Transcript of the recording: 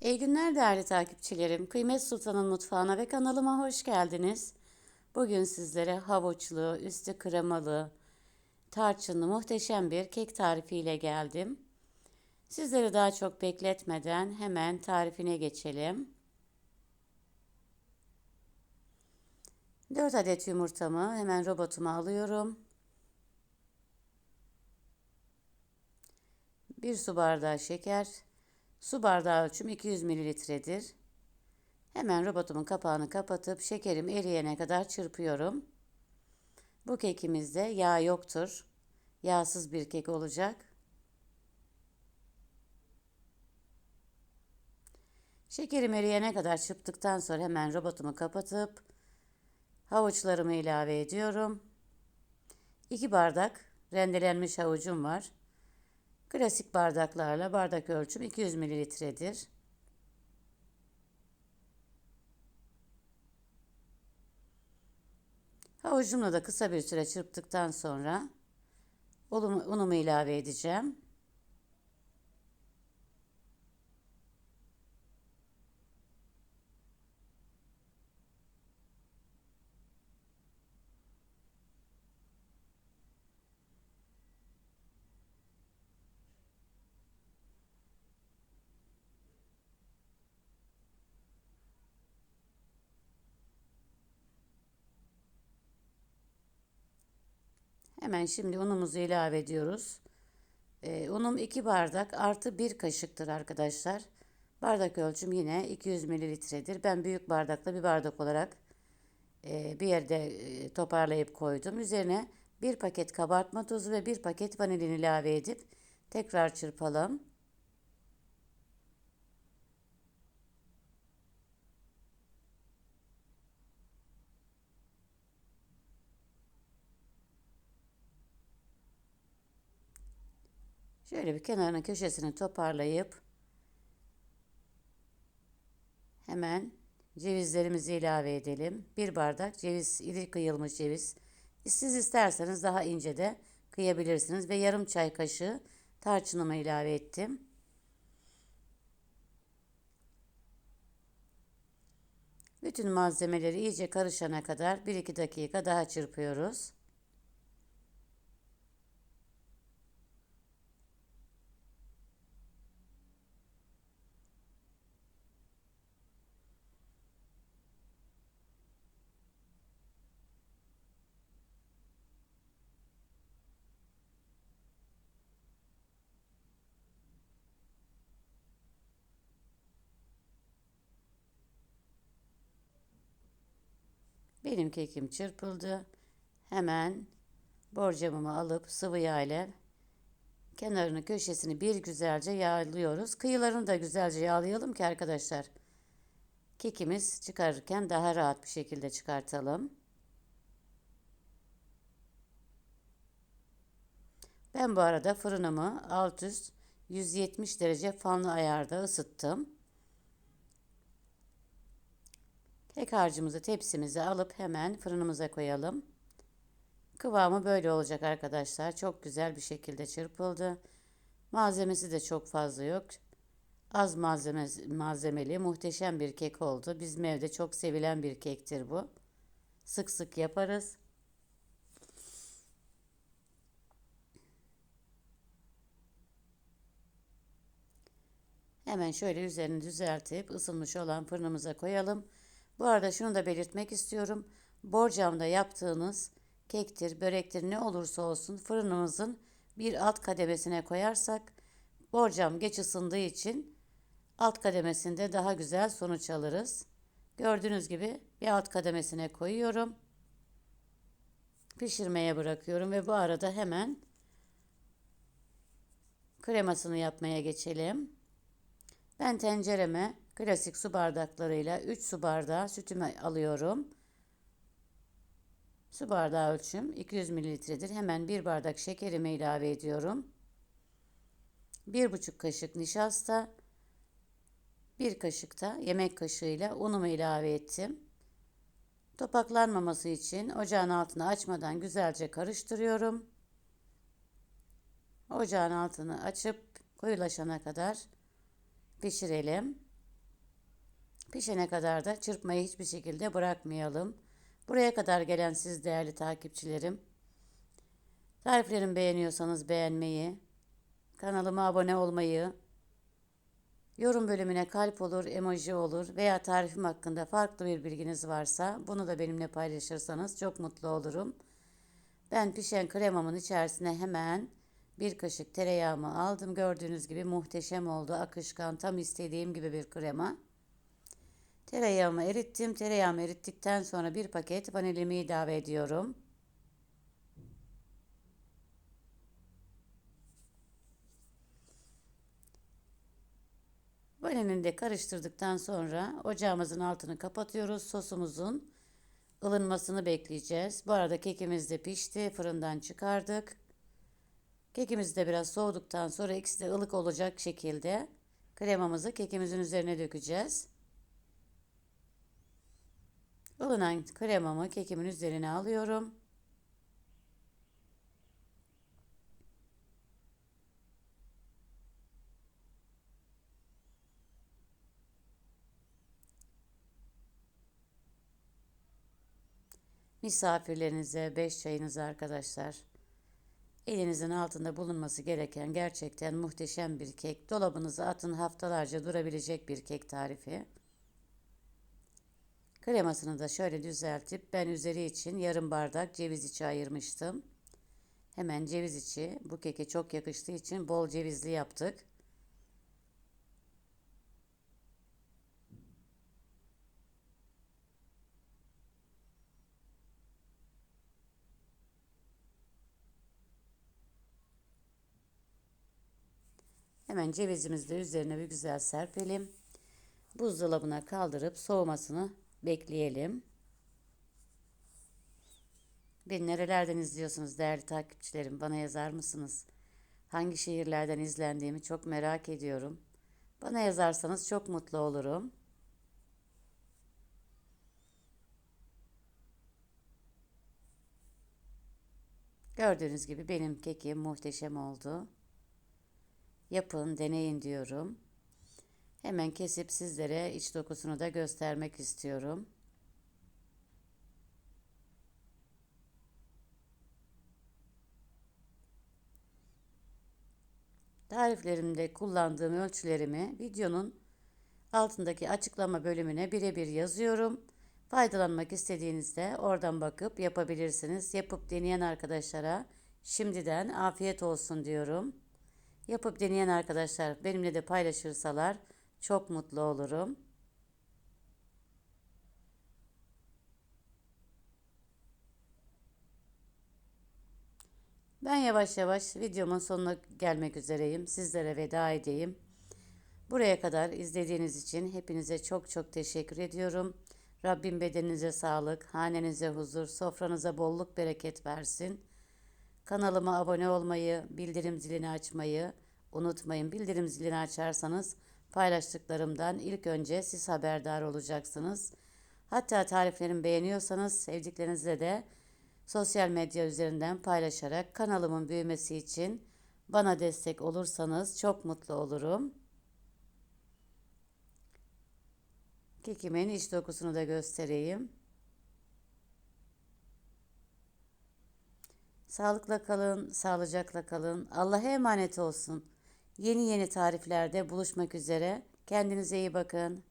İyi günler değerli takipçilerim. Kıymet Sultan'ın mutfağına ve kanalıma hoş geldiniz. Bugün sizlere havuçlu, üstü kremalı, tarçınlı muhteşem bir kek tarifiyle geldim. Sizleri daha çok bekletmeden hemen tarifine geçelim. 4 adet yumurtamı hemen robotuma alıyorum. 1 su bardağı şeker, Su bardağı ölçüm 200 mililitredir. Hemen robotumun kapağını kapatıp şekerim eriyene kadar çırpıyorum. Bu kekimizde yağ yoktur. Yağsız bir kek olacak. Şekerim eriyene kadar çırptıktan sonra hemen robotumu kapatıp havuçlarımı ilave ediyorum. 2 bardak rendelenmiş havucum var. Klasik bardaklarla bardak ölçüm 200 mililitredir. Havucumla da kısa bir süre çırptıktan sonra unumu ilave edeceğim. Hemen şimdi unumuzu ilave ediyoruz. Ee, unum 2 bardak artı 1 kaşıktır arkadaşlar. Bardak ölçüm yine 200 mililitredir. Ben büyük bardakla bir bardak olarak e, bir yerde e, toparlayıp koydum. Üzerine bir paket kabartma tozu ve bir paket vanilin ilave edip tekrar çırpalım. Şöyle bir kenarının köşesini toparlayıp hemen cevizlerimizi ilave edelim. Bir bardak ceviz, iri kıyılmış ceviz. Siz isterseniz daha ince de kıyabilirsiniz ve yarım çay kaşığı tarçınımı ilave ettim. Bütün malzemeleri iyice karışana kadar 1-2 dakika daha çırpıyoruz. Benim kekim çırpıldı. Hemen borcamımı alıp sıvı yağ ile kenarını köşesini bir güzelce yağlıyoruz. Kıyılarını da güzelce yağlayalım ki arkadaşlar kekimiz çıkarırken daha rahat bir şekilde çıkartalım. Ben bu arada fırınımı alt üst 170 derece fanlı ayarda ısıttım. Kek harcımızı tepsimize alıp hemen fırınımıza koyalım. Kıvamı böyle olacak arkadaşlar. Çok güzel bir şekilde çırpıldı. Malzemesi de çok fazla yok. Az malzeme, malzemeli muhteşem bir kek oldu. Bizim evde çok sevilen bir kektir bu. Sık sık yaparız. Hemen şöyle üzerini düzeltip ısınmış olan fırınımıza koyalım. Bu arada şunu da belirtmek istiyorum. Borcamda yaptığınız kektir, börektir ne olursa olsun fırınımızın bir alt kademesine koyarsak borcam geç ısındığı için alt kademesinde daha güzel sonuç alırız. Gördüğünüz gibi bir alt kademesine koyuyorum. Pişirmeye bırakıyorum ve bu arada hemen kremasını yapmaya geçelim. Ben tencereme Klasik su bardaklarıyla 3 su bardağı sütümü alıyorum. Su bardağı ölçüm 200 mililitredir. Hemen 1 bardak şekerimi ilave ediyorum. 1,5 kaşık nişasta, 1 kaşık da yemek kaşığıyla unumu ilave ettim. Topaklanmaması için ocağın altını açmadan güzelce karıştırıyorum. Ocağın altını açıp koyulaşana kadar pişirelim. Pişene kadar da çırpmayı hiçbir şekilde bırakmayalım. Buraya kadar gelen siz değerli takipçilerim. Tariflerimi beğeniyorsanız beğenmeyi, kanalıma abone olmayı, yorum bölümüne kalp olur, emoji olur veya tarifim hakkında farklı bir bilginiz varsa bunu da benimle paylaşırsanız çok mutlu olurum. Ben pişen kremamın içerisine hemen bir kaşık tereyağımı aldım. Gördüğünüz gibi muhteşem oldu. Akışkan tam istediğim gibi bir krema. Tereyağımı erittim. Tereyağımı erittikten sonra bir paket vanilimi ilave ediyorum. Vanilini de karıştırdıktan sonra ocağımızın altını kapatıyoruz. Sosumuzun ılınmasını bekleyeceğiz. Bu arada kekimiz de pişti. Fırından çıkardık. Kekimiz de biraz soğuduktan sonra ikisi de ılık olacak şekilde kremamızı kekimizin üzerine dökeceğiz. Ilınan kremamı kekimin üzerine alıyorum. Misafirlerinize, beş çayınıza arkadaşlar. Elinizin altında bulunması gereken gerçekten muhteşem bir kek. Dolabınıza atın haftalarca durabilecek bir kek tarifi. Kremasını da şöyle düzeltip ben üzeri için yarım bardak ceviz içi ayırmıştım. Hemen ceviz içi bu keke çok yakıştığı için bol cevizli yaptık. Hemen cevizimizi de üzerine bir güzel serpelim. Buzdolabına kaldırıp soğumasını bekleyelim. Beni nerelerden izliyorsunuz değerli takipçilerim? Bana yazar mısınız? Hangi şehirlerden izlendiğimi çok merak ediyorum. Bana yazarsanız çok mutlu olurum. Gördüğünüz gibi benim kekim muhteşem oldu. Yapın, deneyin diyorum. Hemen kesip sizlere iç dokusunu da göstermek istiyorum. Tariflerimde kullandığım ölçülerimi videonun altındaki açıklama bölümüne birebir yazıyorum. Faydalanmak istediğinizde oradan bakıp yapabilirsiniz. Yapıp deneyen arkadaşlara şimdiden afiyet olsun diyorum. Yapıp deneyen arkadaşlar benimle de paylaşırsalar çok mutlu olurum. Ben yavaş yavaş videomun sonuna gelmek üzereyim. Sizlere veda edeyim. Buraya kadar izlediğiniz için hepinize çok çok teşekkür ediyorum. Rabbim bedeninize sağlık, hanenize huzur, sofranıza bolluk bereket versin. Kanalıma abone olmayı, bildirim zilini açmayı unutmayın. Bildirim zilini açarsanız paylaştıklarımdan ilk önce siz haberdar olacaksınız. Hatta tariflerimi beğeniyorsanız sevdiklerinizle de sosyal medya üzerinden paylaşarak kanalımın büyümesi için bana destek olursanız çok mutlu olurum. Kekimin iç dokusunu da göstereyim. Sağlıkla kalın, sağlıcakla kalın. Allah'a emanet olsun. Yeni yeni tariflerde buluşmak üzere. Kendinize iyi bakın.